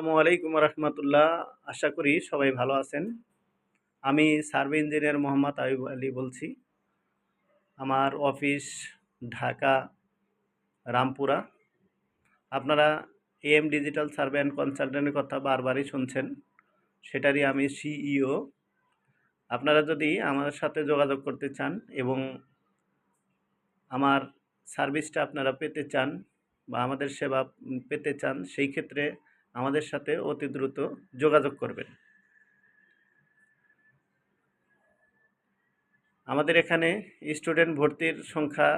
আসসালামু আলাইকুম রহমতুল্লাহ। আশা করি সবাই ভালো আছেন। আমি সার্ভে ইঞ্জিনিয়ার মোহাম্মদ আয়ুব আলী বলছি। আমার অফিস ঢাকা, রামপুরা। আপনারা এম ডিজিটাল সার্ভে অ্যান্ড কনসালটেন্টের কথা বারবারই শুনছেন। সেটারই আমি সিইও। আপনারা যদি আমার সাথে যোগাযোগ করতে চান এবং আমার সার্ভিসটা আপনারা পেতে চান বা আমাদের সেবা পেতে চান, সেই ক্ষেত্রে আমাদের সাথে অতি দ্রুত যোগাযোগ করবেন। আমাদের এখানে স্টুডেন্ট ভর্তির সংখ্যা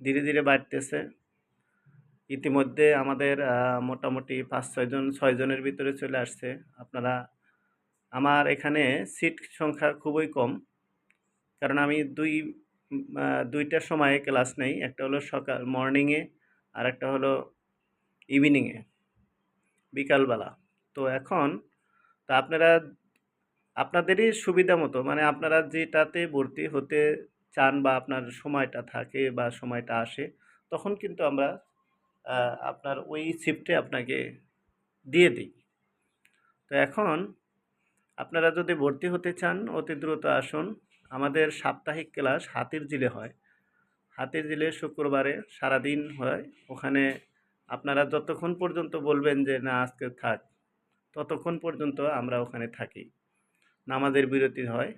ধীরে ধীরে বাড়তেছে। ইতিমধ্যে আমাদের মোটামুটি পাঁচ ছয়জন ছয়জনের ভিতরে চলে আসছে। আপনারা, আমার এখানে সিট সংখ্যা খুবই কম। কারণ আমি দুই দুইটার সময়ে ক্লাস নেই। একটা হলো সকাল মর্নিংয়ে আর একটা হলো ইভিনিংয়ে বিকালবেলা। তো এখন তা আপনারা, আপনাদেরই সুবিধা মতো মানে আপনারা যেটাতে ভর্তি হতে চান বা আপনার সময়টা থাকে বা সময়টা আসে, তখন কিন্তু আমরা আপনার ওই শিফটে আপনাকে দিয়ে দিই। তো এখন আপনারা যদি ভর্তি হতে চান, অতি দ্রুত আসুন। আমাদের সাপ্তাহিক ক্লাস হাতির জিলে হয়। হাতির জিলে শুক্রবারে সারাদিন হয়। ওখানে আপনারা যতক্ষণ পর্যন্ত বলবেন যে, না, আজকে থাক, ততক্ষণ পর্যন্ত আমরা ওখানে থাকি। নামাজের বিরতি হয়।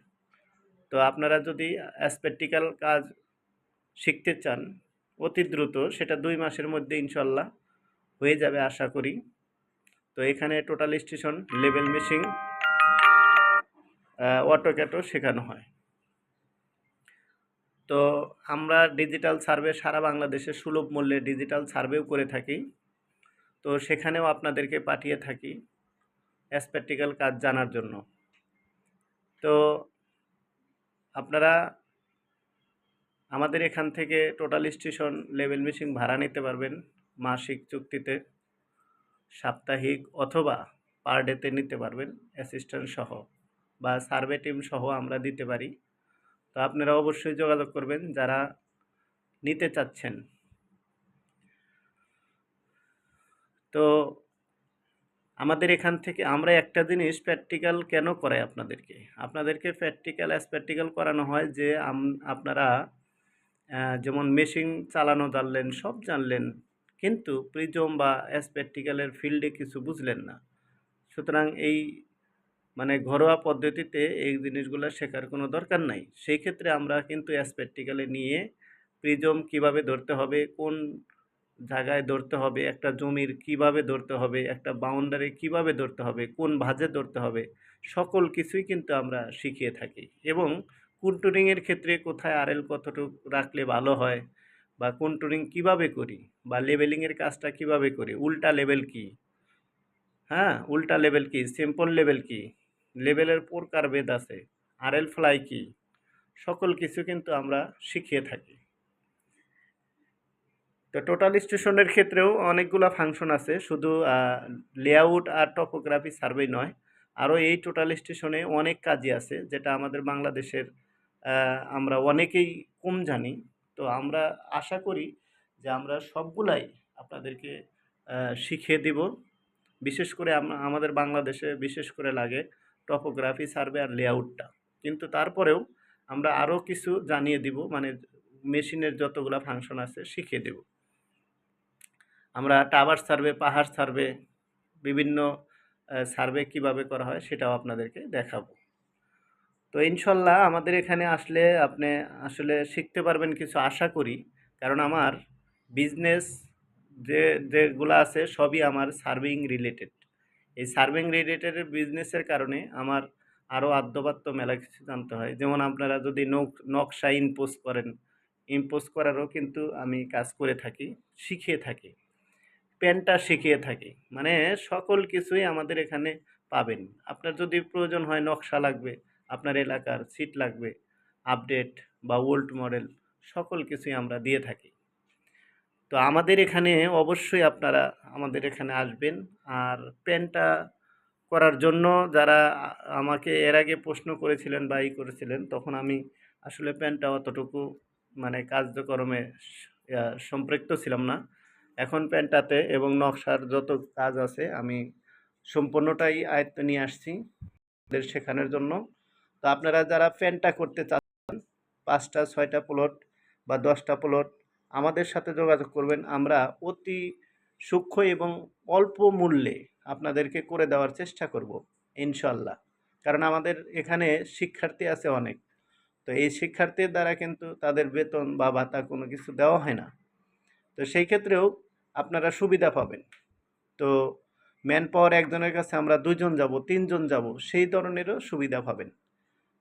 তো আপনারা যদি অ্যাসপেক্টিক্যাল কাজ শিখতে চান, অতি দ্রুত সেটা দুই মাসের মধ্যে ইনশাল্লাহ হয়ে যাবে আশা করি। তো এখানে টোটাল স্টেশন লেভেল মেশিং অটোক্যাটও শেখানো হয়। তো আমরা ডিজিটাল সার্ভে সারা বাংলাদেশে সুলভ মূল্যে ডিজিটাল সার্ভেও করে থাকি। তো সেখানেও আপনাদেরকে পাঠিয়ে থাকি অ্যাসপেক্টিক্যাল কাজ জানার জন্য। তো আপনারা আমাদের এখান থেকে টোটাল স্টেশন লেভেল মেশিন ভাড়া নিতে পারবেন মাসিক চুক্তিতে, সাপ্তাহিক অথবা পার ডেতে নিতে পারবেন অ্যাসিস্ট্যান্ট সহ বা সার্ভে টিম সহ আমরা দিতে পারি। তো আপনারা অবশ্যই যোগাযোগ করবেন যারা নিতে চাচ্ছেন। তো আমাদের এখান থেকে আমরা একটা জিনিস প্র্যাকটিক্যাল কেন করাই আপনাদেরকে? আপনাদেরকে প্র্যাকটিক্যাল অ্যাজ প্র্যাকটিক্যাল করানো হয় যে আপনারা যেমন মেশিন চালানো জানলেন, সব জানলেন, কিন্তু প্রিজম বা অ্যাজ প্র্যাকটিক্যালের ফিল্ডে কিছু বুঝলেন না। সুতরাং এই মানে ঘরোয়া পদ্ধতিতে এই জিনিসগুলো শেখার কোনো দরকার নাই। সেই ক্ষেত্রে আমরা কিন্তু অ্যাজ প্র্যাকটিক্যালে নিয়ে প্রিজম কীভাবে ধরতে হবে, কোন জায়গায় ধরতে হবে, একটা জমির কীভাবে ধরতে হবে, একটা বাউন্ডারি কীভাবে ধরতে হবে, কোন ভাঁজে ধরতে হবে, সকল কিছুই কিন্তু আমরা শিখিয়ে থাকি। এবং কুন্টুরিংয়ের ক্ষেত্রে কোথায় আরএল কতটুকু রাখলে ভালো হয় বা কুন্টুরিং কীভাবে করি বা লেভেলিংয়ের কাজটা কীভাবে করি, উল্টা লেভেল কি? হ্যাঁ উল্টা লেভেল কি সিম্পল লেভেল কি? লেভেলের প্রকার বেদ আছে। আর এল ফ্লাই কি? সকল কিছু কিন্তু আমরা শিখিয়ে থাকি। তো টোটাল স্টেশনের ক্ষেত্রেও অনেকগুলো ফাংশন আছে। শুধু লেআউট আর টপোগ্রাফি সার্ভে নয়, আরও এই টোটাল স্টেশনে অনেক কাজই আছে, যেটা আমাদের বাংলাদেশের আমরা অনেকেই কম জানি। তো আমরা আশা করি যে আমরা সবগুলাই আপনাদেরকে শিখিয়ে দিব। বিশেষ করে আম- আমাদের বাংলাদেশে বিশেষ করে লাগে টপোগ্রাফি সার্ভে আর লেআউটটা কিন্তু তারপরেও আমরা আরও কিছু জানিয়ে দিব মানে মেশিনের যতগুলো ফাংশন আছে শিখিয়ে দেব। আমরা টাওয়ার সার্ভে পাহাড় সার্ভে বিভিন্ন সার্ভে কীভাবে করা হয় সেটাও আপনাদেরকে দেখাবো। তো ইনশাল্লাহ আমাদের এখানে আসলে আপনি আসলে শিখতে পারবেন কিছু আশা করি। কারণ আমার বিজনেস যে, যেগুলো আছে সবই আমার সার্ভিং রিলেটেড এই সার্ভিং রিলেটেড বিজনেসের কারণে আমার আরও আদ্যপাত্য মেলা কিছু জানতে হয়। যেমন আপনারা যদি নক, নকশা ইম্পোজ করেন, ইম্পোজ করারও কিন্তু আমি কাজ করে থাকি, শিখিয়ে থাকি পেনটা শিখিয়ে থাকি। মানে সকল কিছুই আমাদের এখানে পাবেন। আপনার যদি প্রয়োজন হয় নকশা লাগবে, আপনার এলাকার সিট লাগবে, আপডেট বা ওল্ড মডেল, সকল কিছুই আমরা দিয়ে থাকি। তো আমাদের এখানে অবশ্যই আপনারা আমাদের এখানে আসবেন। আর পেনটা করার জন্য যারা আমাকে এর আগে প্রশ্ন করেছিলেন বা ই করেছিলেন, তখন আমি আসলে পেনটা অতটুকু মানে কার্যক্রমে সম্পৃক্ত ছিলাম না। এখন পেনটাতে এবং নকশার যত কাজ আছে, আমি সম্পূর্ণটাই আয়ত্ত নিয়ে আসছি শেখানোর জন্য। তো আপনারা যারা প্যান্টটা করতে চাচ্ছেন, পাঁচটা, ছয়টা প্লট বা দশটা প্লট আমাদের সাথে যোগাযোগ করবেন। আমরা অতি সূক্ষ্ম এবং অল্প মূল্যে আপনাদেরকে করে দেওয়ার চেষ্টা করব ইনশাল্লাহ কারণ আমাদের এখানে শিক্ষার্থী আছে অনেক। তো এই শিক্ষার্থীর দ্বারা কিন্তু তাদের বেতন বা ভাতা কোনো কিছু দেওয়া হয় না। তো সেই ক্ষেত্রেও আপনারা সুবিধা পাবেন। তো ম্যান পাওয়ার একজনের কাছে আমরা দুজন যাব, তিনজন যাব, সেই ধরনেরও সুবিধা পাবেন।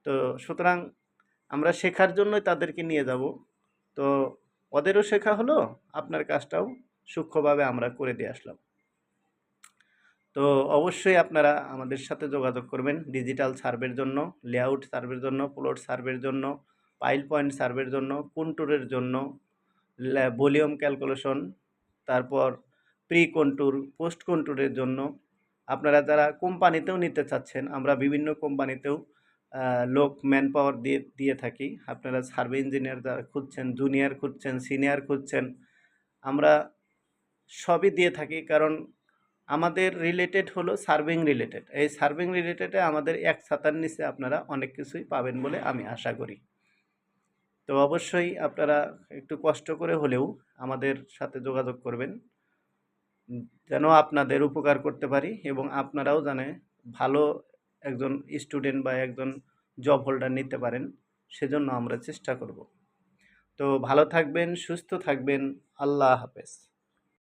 তো সুতরাং আমরা শেখার জন্যই তাদেরকে নিয়ে যাব। তো ওদেরও শেখা হলো, আপনার কাজটাও সূক্ষ্মভাবে আমরা করে দিয়ে আসলাম। তো অবশ্যই আপনারা আমাদের সাথে যোগাযোগ করবেন ডিজিটাল সার্ভের জন্য লেআউট সার্ভের জন্য প্লট সার্ভের জন্য পাইল পয়েন্ট সার্ভের জন্য কন্টুরের জন্য ভলিউম ক্যালকুলেশন তারপর প্রি কন্টুর পোস্ট কন্টুরের জন্য। আপনারা যারা কোম্পানিতেও নিতে চাচ্ছেন, আমরা বিভিন্ন কোম্পানিতেও লোক ম্যান পাওয়ার দিয়ে দিয়ে থাকি। আপনারা সার্ভে ইঞ্জিনিয়ার যারা খুঁজছেন জুনিয়র খুঁজছেন সিনিয়র খুঁজছেন। আমরা সবই দিয়ে থাকি কারণ আমাদের রিলেটেড হলো সার্ভিং রিলেটেড এই সার্ভিং রিলেটেডে আমাদের এক ছাতার নিচে আপনারা অনেক কিছুই পাবেন বলে আমি আশা করি। তো অবশ্যই আপনারা একটু কষ্ট করে হলেও আমাদের সাথে যোগাযোগ করবেন। যেন আপনাদের উপকার করতে পারি এবং আপনারাও জানে ভালো একজন স্টুডেন্ট বা একজন জব হোল্ডার নিতে পারেন, সেজন্য আমরা চেষ্টা করব। তো ভালো থাকবেন, সুস্থ থাকবেন, আল্লাহ হাফেজ।